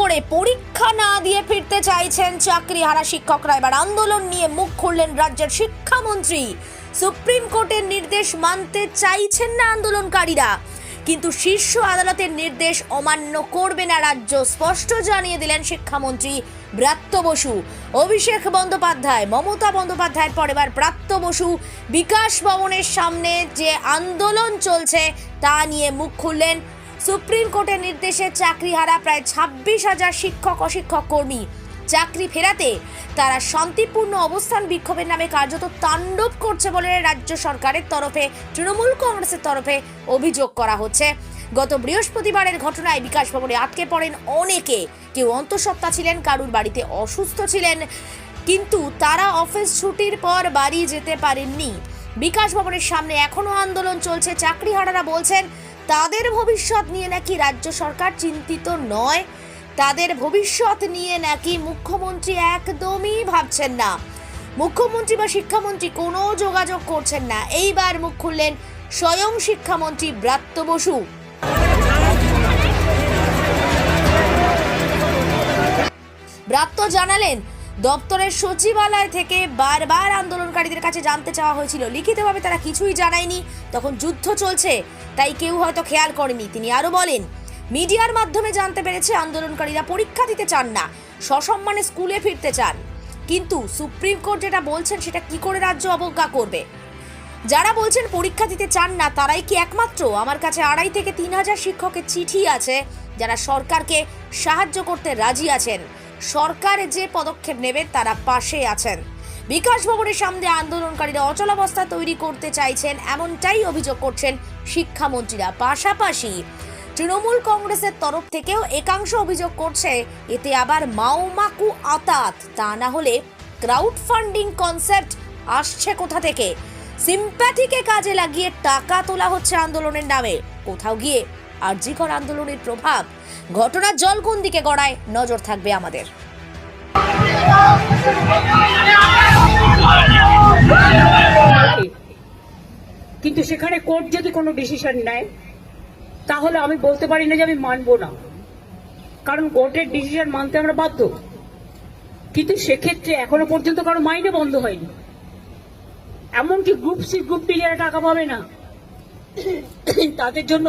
করে পরীক্ষা না দিয়ে ফিরতে চাইছেন চাকরি হারা শিক্ষকরা। এবার আন্দোলন নিয়ে মুখ খুললেন রাজ্যের শিক্ষামন্ত্রী। সুপ্রিম কোর্টের নির্দেশ মানতে চাইছেন না আন্দোলনকারীরা। কিন্তু শীর্ষ আদালতের নির্দেশ অমান্য করবে না রাজ্য, স্পষ্ট জানিয়ে দিলেন শিক্ষামন্ত্রী ব্রাত্য বসু। অভিষেক বন্দ্যোপাধ্যায়, মমতা বন্দ্যোপাধ্যায়ের পর এবার ব্রাত্য বসু। বিকাশ ভবনের সামনে যে আন্দোলন চলছে তা নিয়ে মুখ খুললেন সুপ্রিম কোর্টের নির্দেশে চাকরিহারা প্রায় ছাব্বিশ হাজার শিক্ষক অশিক্ষক কর্মী। চাকরি ফেরাতে তারা শান্তিপূর্ণ অবস্থান বিক্ষোভের নামে কার্যত তাণ্ডব করছে বলে রাজ্য সরকারের তরফে, তৃণমূল কংগ্রেসের তরফে অভিযোগ করা হচ্ছে। গত বৃহস্পতিবারের ঘটনায় বিকাশ ভবনে আটকে পড়েন অনেকে। কেউ অন্তঃসত্ত্বা ছিলেন, কারুর বাড়িতে অসুস্থ ছিলেন, কিন্তু তারা অফিস ছুটির পর বাড়ি যেতে পারেননি। বিকাশ ভবনের সামনে এখনও আন্দোলন চলছে। চাকরিহারারা বলছেন তাদের ভবিষ্যৎ নিয়ে নাকি রাজ্য সরকার চিন্তিত নয়, তাদের ভবিষ্যৎ নিয়ে নাকি মুখ্যমন্ত্রী একদমই ভাবছেন না। মুখ্যমন্ত্রী বা শিক্ষামন্ত্রী কোনো যোগাযোগ করছেন না। এইবার মুখ খুললেন স্বয়ং শিক্ষামন্ত্রী ব্রাত্য বসু। ব্রাত্য জানালেন দপ্তরের সচিবালয় থেকে বারবার আন্দোলনকারীদের কাছে জানতে চাওয়া হয়েছিল। লিখিতভাবে তারা কিছুই জানায়নি। তখন যুদ্ধ চলছে, তাই কেউ হয়তো খেয়াল করেনি। তিনি আরও বলেন, মিডিয়ার মাধ্যমে জানতে পেরেছে আন্দোলনকারীরা পরীক্ষা দিতে চান না, সসম্মানে স্কুলে ফিরতে চান। কিন্তু সুপ্রিম কোর্ট যেটা বলছেন, সেটা কি করে রাজ্য অবজ্ঞা করবে? যারা বলছেন পরীক্ষা দিতে চান না, তারাই কি একমাত্র? আমার কাছে আড়াই থেকে তিন হাজার শিক্ষকের চিঠি আছে। যারা সরকারকে সাহায্য করতে রাজি আছেন সরকার যে পদক্ষেপ নেবে তারা পাশে আছেন। বিকাশ ভবনের সামনে আন্দোলনকারীরা অচলাবস্থা তৈরি করতে চাইছেন, এমনটাই অভিযোগ করছেন শিক্ষামন্ত্রীরা। পাশাপাশি তৃণমূল কংগ্রেসের তরফ থেকেও একাংশ অভিযোগ করছে, এতে আবার মাওমাকু আতাত, তা না হলে ক্রাউড ফান্ডিং কনসেপ্ট আসছে কোথা থেকে? সিম্প্যাথিকে কাজে লাগিয়ে টাকা তোলা হচ্ছে আন্দোলনের নামে। কোথাও গিয়ে আরজিকর আন্দোলনের প্রভাব ঘটনার জল কোন দিকে গড়ায়, নজর থাকবে আমাদের। কিন্তু সেখানে কোর্ট যদি কোনো ডিসিশন নেয়, তাহলে আমি বলতে পারি না যে আমি মানবো না। কারণ কোর্টের ডিসিশন মানতে আমরা বাধ্য। কিন্তু সেক্ষেত্রে এখনও পর্যন্ত কারও মাইনে বন্ধ হয়নি। এমনকি গ্রুপ সি গ্রুপ ডি যারা টাকা পাবে না, তাদের জন্য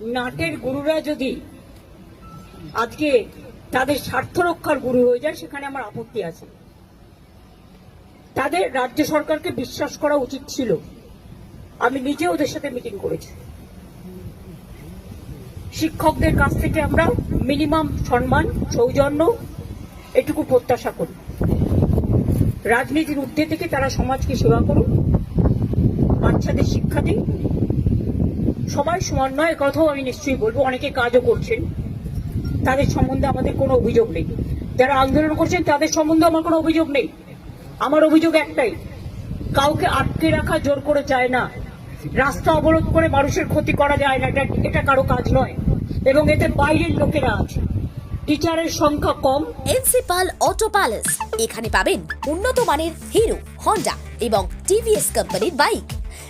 নাটের গুরুরা যদি আজকে তাদের স্বার্থ রক্ষার গুরু হয়ে যায়, সেখানে আমার আপত্তি আছে। তাদের রাজ্য সরকারকে বিশ্বাস করা উচিত ছিল। আমি নিজে ওদের সাথে মিটিং করেছি। শিক্ষকদের কাছ থেকে আমরা মিনিমাম সম্মান, সৌজন্য এটুকু প্রত্যাশা করি। রাজনীতির ঊর্ধ্বে থেকে তারা সমাজকে সেবা করুন বাচ্চাদের শিক্ষা দিন সবাই সমান নয় কথাও আমি নিশ্চয়ই বলব, অনেকে কাজও করছেন। তাদের সম্বন্ধে আমাদের কোনো অভিযোগ নেই। যারা আন্দোলন করছেন, তাদের সম্বন্ধে আমার কোনো অভিযোগ নেই। আমার অভিযোগ একটাই, কাউকে আটকে রাখা জোর করে যায় না। রাস্তা অবরোধ করে মানুষের ক্ষতি করা যায় না, এটা এটা কারও কাজ নয়। এবং এতে বাইরের লোকেরা আছে। টিচারের সংখ্যা কম। এনসিপাল অটো প্যালেস, এখানে পাবেন উন্নত মানের হিরো, হন্ডা এবং টিভিএস কোম্পানির বাইক।